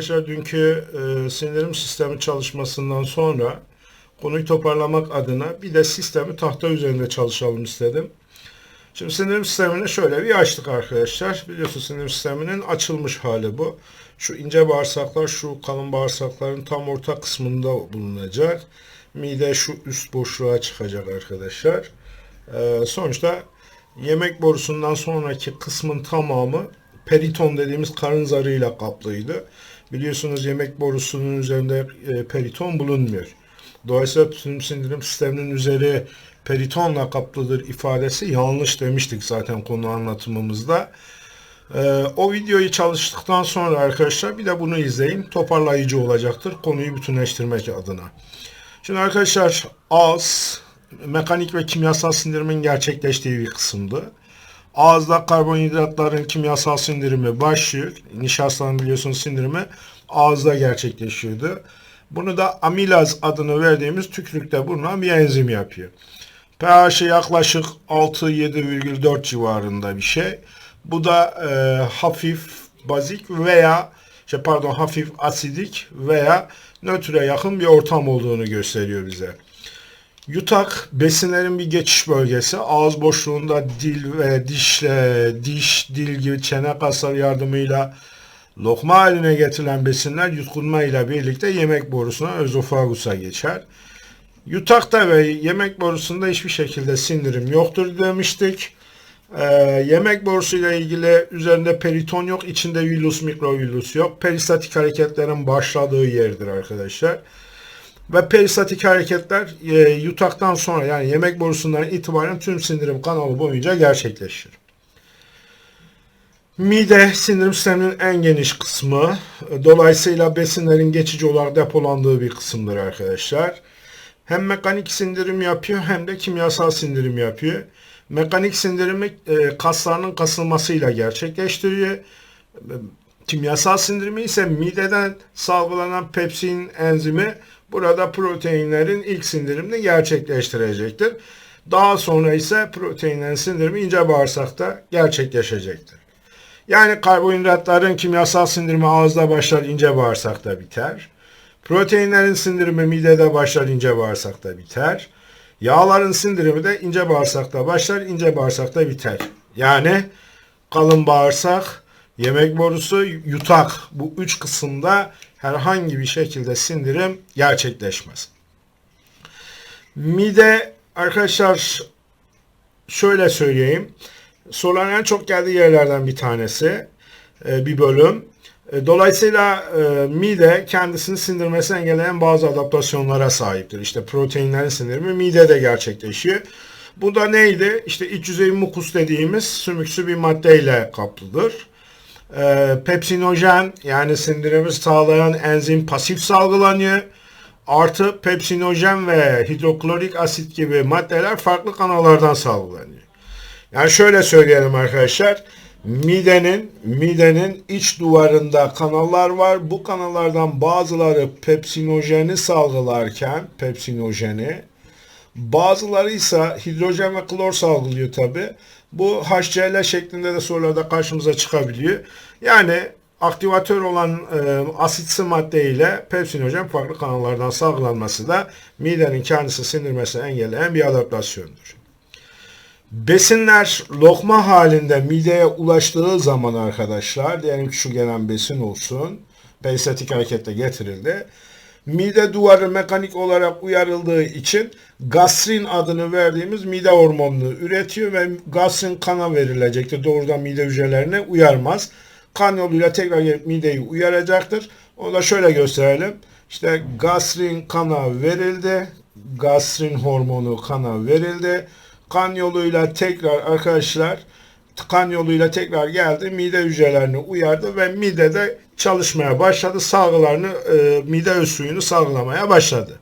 Arkadaşlar dünkü e, sindirim sistemi çalışmasından sonra konuyu toparlamak adına bir de sistemi tahta üzerinde çalışalım istedim. Şimdi sindirim sistemini şöyle bir açtık arkadaşlar. Biliyorsunuz sindirim sisteminin açılmış hali bu. Şu ince bağırsaklar şu kalın bağırsakların tam orta kısmında bulunacak. Mide şu üst boşluğa çıkacak arkadaşlar. E, sonuçta yemek borusundan sonraki kısmın tamamı periton dediğimiz karın zarıyla kaplıydı. Biliyorsunuz yemek borusunun üzerinde e, periton bulunmuyor. Dolayısıyla tüm sindirim sisteminin üzeri peritonla kaplıdır ifadesi yanlış demiştik zaten konu anlatımımızda. Ee, o videoyu çalıştıktan sonra arkadaşlar bir de bunu izleyin. Toparlayıcı olacaktır konuyu bütünleştirmek adına. Şimdi arkadaşlar ağız mekanik ve kimyasal sindirimin gerçekleştiği bir kısımdı. Ağızda karbonhidratların kimyasal sindirimi başlıyor. Nişastanın biliyorsunuz sindirimi ağızda gerçekleşiyordu. Bunu da amilaz adını verdiğimiz tükürükte bulunan bir enzim yapıyor. pH'i yaklaşık 6-7,4 civarında bir şey. Bu da e, hafif bazik veya şey pardon hafif asidik veya nötre yakın bir ortam olduğunu gösteriyor bize. Yutak besinlerin bir geçiş bölgesi. Ağız boşluğunda dil ve dişle, diş, dil gibi çene kasları yardımıyla lokma haline getirilen besinler yutkunma ile birlikte yemek borusuna, özofagusa geçer. Yutakta ve yemek borusunda hiçbir şekilde sindirim yoktur demiştik. Ee, yemek borusuyla ilgili üzerinde periton yok, içinde yulus, mikroyulus yok. Peristatik hareketlerin başladığı yerdir arkadaşlar. Ve peristatik hareketler e, yutaktan sonra yani yemek borusundan itibaren tüm sindirim kanalı boyunca gerçekleşir. Mide sindirim sisteminin en geniş kısmı. Dolayısıyla besinlerin geçici olarak depolandığı bir kısımdır arkadaşlar. Hem mekanik sindirim yapıyor hem de kimyasal sindirim yapıyor. Mekanik sindirimi e, kaslarının kasılmasıyla gerçekleştiriyor. Kimyasal sindirimi ise mideden salgılanan pepsin enzimi burada proteinlerin ilk sindirimini gerçekleştirecektir. Daha sonra ise proteinlerin sindirimi ince bağırsakta gerçekleşecektir. Yani karbonhidratların kimyasal sindirimi ağızda başlar, ince bağırsakta biter. Proteinlerin sindirimi midede başlar, ince bağırsakta biter. Yağların sindirimi de ince bağırsakta başlar, ince bağırsakta biter. Yani kalın bağırsak, yemek borusu, yutak bu üç kısımda herhangi bir şekilde sindirim gerçekleşmez. Mide arkadaşlar şöyle söyleyeyim. Soruların en çok geldiği yerlerden bir tanesi e, bir bölüm. E, dolayısıyla e, mide kendisini sindirmesini engelleyen bazı adaptasyonlara sahiptir. İşte proteinlerin sindirimi midede gerçekleşiyor. Bu da neydi? İşte iç yüzey mukus dediğimiz sümüksü bir maddeyle kaplıdır. E, pepsinojen yani sindirimi sağlayan enzim pasif salgılanıyor. Artı pepsinojen ve hidroklorik asit gibi maddeler farklı kanallardan salgılanıyor. Yani şöyle söyleyelim arkadaşlar. Midenin midenin iç duvarında kanallar var. Bu kanallardan bazıları pepsinojeni salgılarken pepsinojeni bazıları ise hidrojen ve klor salgılıyor tabi. Bu HCl şeklinde de sorularda karşımıza çıkabiliyor. Yani aktivatör olan e, asitsi madde ile pepsinojen farklı kanallardan salgılanması da midenin kendisi sindirmesini engelleyen bir adaptasyondur. Besinler lokma halinde mideye ulaştığı zaman arkadaşlar, diyelim ki şu gelen besin olsun, peristatik hareketle getirildi. Mide duvarı mekanik olarak uyarıldığı için gastrin adını verdiğimiz mide hormonunu üretiyor ve gastrin kana verilecektir. Doğrudan mide hücrelerine uyarmaz. Kan yoluyla tekrar gelip mideyi uyaracaktır. Onu da şöyle gösterelim. İşte gastrin kana verildi. Gastrin hormonu kana verildi kan yoluyla tekrar arkadaşlar kan yoluyla tekrar geldi. Mide hücrelerini uyardı ve midede çalışmaya başladı. Salgılarını, e, mide öz suyunu salgılamaya başladı.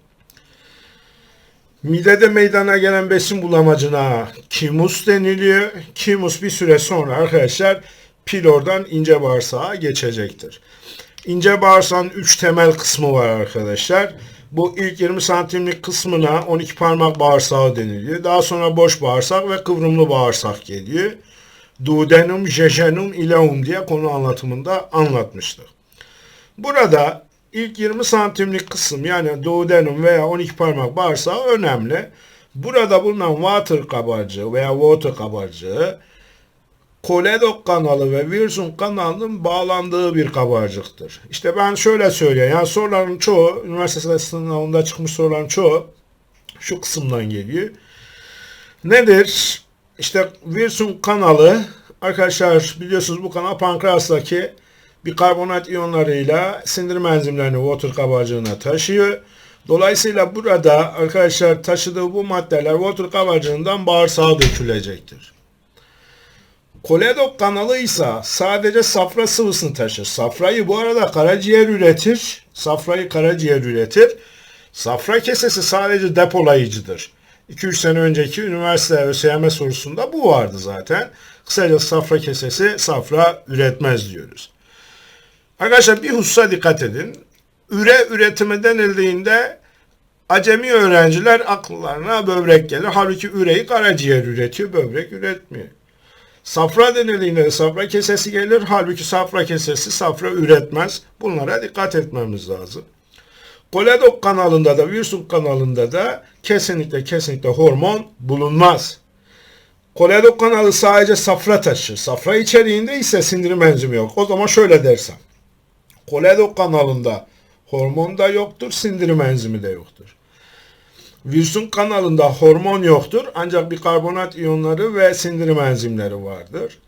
Midede meydana gelen besin bulamacına kimus deniliyor. Kimus bir süre sonra arkadaşlar pilordan ince bağırsağa geçecektir. İnce bağırsağın 3 temel kısmı var arkadaşlar. Bu ilk 20 santimlik kısmına 12 parmak bağırsağı deniliyor. Daha sonra boş bağırsak ve kıvrımlı bağırsak geliyor. Duodenum, jejunum, ileum diye konu anlatımında anlatmıştık. Burada ilk 20 santimlik kısım yani duodenum veya 12 parmak bağırsağı önemli. Burada bulunan water kabarcığı veya water kabarcığı koledok kanalı ve Wilson kanalının bağlandığı bir kabarcıktır. İşte ben şöyle söyleyeyim. Yani soruların çoğu, üniversite sınavında çıkmış soruların çoğu şu kısımdan geliyor. Nedir? İşte Wilson kanalı arkadaşlar biliyorsunuz bu kanal pankreastaki bir karbonat iyonlarıyla sindirim enzimlerini water kabarcığına taşıyor. Dolayısıyla burada arkadaşlar taşıdığı bu maddeler water kabarcığından bağırsağa dökülecektir. Koledok kanalı ise sadece safra sıvısını taşır. Safrayı bu arada karaciğer üretir. Safrayı karaciğer üretir. Safra kesesi sadece depolayıcıdır. 2-3 sene önceki üniversite ÖSYM sorusunda bu vardı zaten. Kısaca safra kesesi safra üretmez diyoruz. Arkadaşlar bir hususa dikkat edin. Üre üretimi denildiğinde acemi öğrenciler akıllarına böbrek gelir. Halbuki üreyi karaciğer üretiyor, böbrek üretmiyor. Safra denildiğinde de safra kesesi gelir. Halbuki safra kesesi safra üretmez. Bunlara dikkat etmemiz lazım. Koledok kanalında da, Wilson kanalında da kesinlikle kesinlikle hormon bulunmaz. Koledok kanalı sadece safra taşır. Safra içeriğinde ise sindirim enzimi yok. O zaman şöyle dersem. Koledok kanalında hormon da yoktur, sindirim enzimi de yoktur. Wilson kanalında hormon yoktur ancak bir karbonat iyonları ve sindirim enzimleri vardır.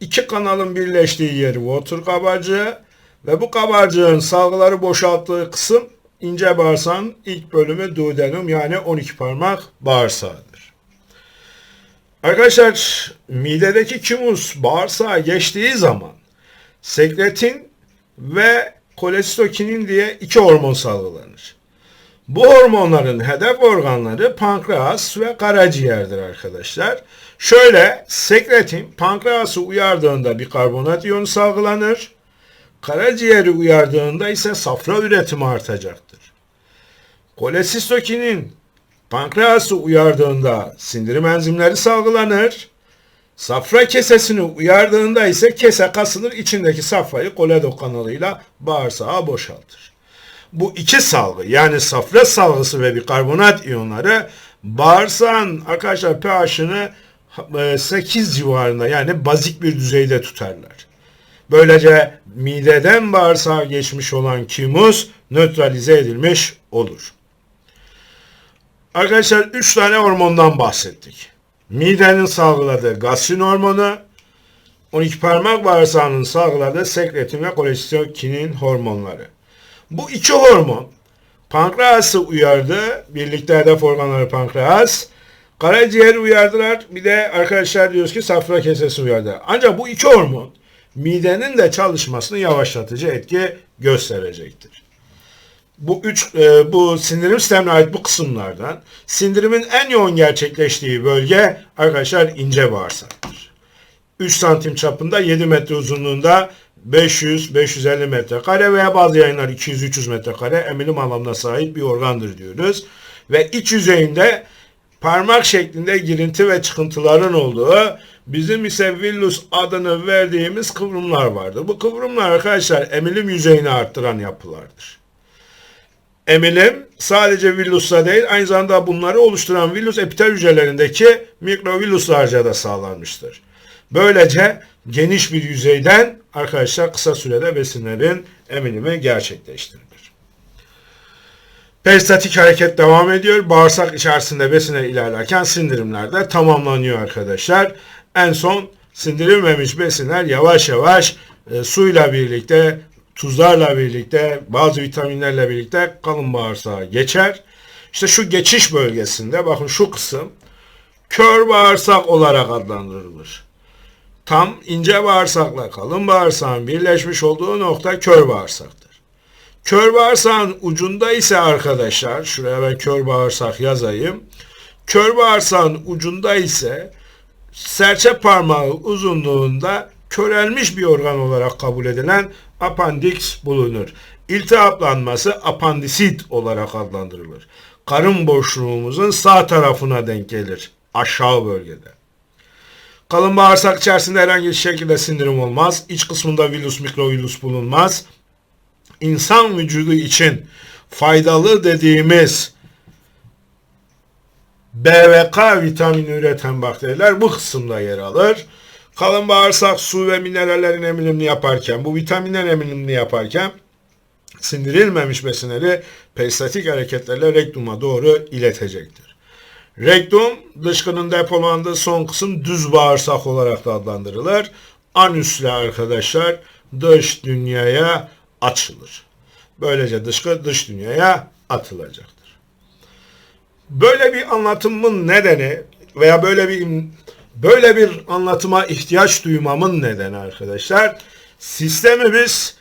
İki kanalın birleştiği yer water kabarcığı ve bu kabarcığın salgıları boşalttığı kısım ince bağırsağın ilk bölümü duodenum yani 12 parmak bağırsağıdır. Arkadaşlar midedeki kümus bağırsağa geçtiği zaman sekretin ve kolestokinin diye iki hormon salgılanır. Bu hormonların hedef organları pankreas ve karaciğerdir arkadaşlar. Şöyle sekretin pankreası uyardığında bir karbonat iyonu salgılanır. Karaciğeri uyardığında ise safra üretimi artacaktır. Kolesistokinin pankreası uyardığında sindirim enzimleri salgılanır. Safra kesesini uyardığında ise kese kasılır içindeki safrayı koledok kanalıyla bağırsağa boşaltır. Bu iki salgı yani safra salgısı ve bir karbonat iyonları bağırsağın arkadaşlar pH'ını 8 civarında yani bazik bir düzeyde tutarlar. Böylece mideden bağırsağa geçmiş olan kimus nötralize edilmiş olur. Arkadaşlar 3 tane hormondan bahsettik. Midenin salgıladığı gastrin hormonu, 12 parmak bağırsağının salgıladığı sekretin ve kolestokinin hormonları. Bu iki hormon pankreası uyardı. Birlikte hedef organları pankreas. Karaciğer uyardılar. Bir de arkadaşlar diyoruz ki safra kesesi uyardı. Ancak bu iki hormon midenin de çalışmasını yavaşlatıcı etki gösterecektir. Bu üç e, bu sindirim sistemine ait bu kısımlardan sindirimin en yoğun gerçekleştiği bölge arkadaşlar ince bağırsaktır. 3 santim çapında 7 metre uzunluğunda 500-550 metrekare veya bazı yayınlar 200-300 metrekare emilim alanına sahip bir organdır diyoruz. Ve iç yüzeyinde parmak şeklinde girinti ve çıkıntıların olduğu bizim ise villus adını verdiğimiz kıvrımlar vardır. Bu kıvrımlar arkadaşlar emilim yüzeyini arttıran yapılardır. Emilim sadece villusta değil aynı zamanda bunları oluşturan villus epitel hücrelerindeki mikrovilluslarca da sağlanmıştır. Böylece geniş bir yüzeyden arkadaşlar kısa sürede besinlerin eminimi gerçekleştirilir. Peristatik hareket devam ediyor. Bağırsak içerisinde besinler ilerlerken sindirimler de tamamlanıyor arkadaşlar. En son sindirilmemiş besinler yavaş yavaş e, suyla birlikte, tuzlarla birlikte, bazı vitaminlerle birlikte kalın bağırsağa geçer. İşte şu geçiş bölgesinde bakın şu kısım kör bağırsak olarak adlandırılır. Tam ince bağırsakla kalın bağırsağın birleşmiş olduğu nokta kör bağırsaktır. Kör bağırsağın ucunda ise arkadaşlar, şuraya ben kör bağırsak yazayım. Kör bağırsağın ucunda ise serçe parmağı uzunluğunda körelmiş bir organ olarak kabul edilen appendix bulunur. İltihaplanması apandisit olarak adlandırılır. Karın boşluğumuzun sağ tarafına denk gelir. Aşağı bölgede. Kalın bağırsak içerisinde herhangi bir şekilde sindirim olmaz. İç kısmında villus mikrovillus bulunmaz. İnsan vücudu için faydalı dediğimiz B ve K vitamini üreten bakteriler bu kısımda yer alır. Kalın bağırsak su ve minerallerin emilimini yaparken, bu vitaminlerin emilimini yaparken sindirilmemiş besinleri peristatik hareketlerle rektuma doğru iletecektir. Rektum dışkının depolandığı son kısım düz bağırsak olarak da adlandırılır. Anüsle arkadaşlar dış dünyaya açılır. Böylece dışkı dış dünyaya atılacaktır. Böyle bir anlatımın nedeni veya böyle bir böyle bir anlatıma ihtiyaç duymamın nedeni arkadaşlar sistemi biz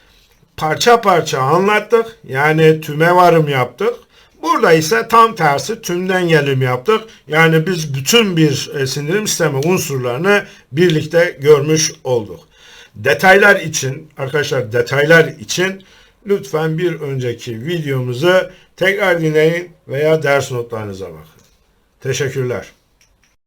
parça parça anlattık. Yani tüme varım yaptık. Burada ise tam tersi tümden gelim yaptık. Yani biz bütün bir e, sindirim sistemi unsurlarını birlikte görmüş olduk. Detaylar için arkadaşlar detaylar için lütfen bir önceki videomuzu tekrar dinleyin veya ders notlarınıza bakın. Teşekkürler.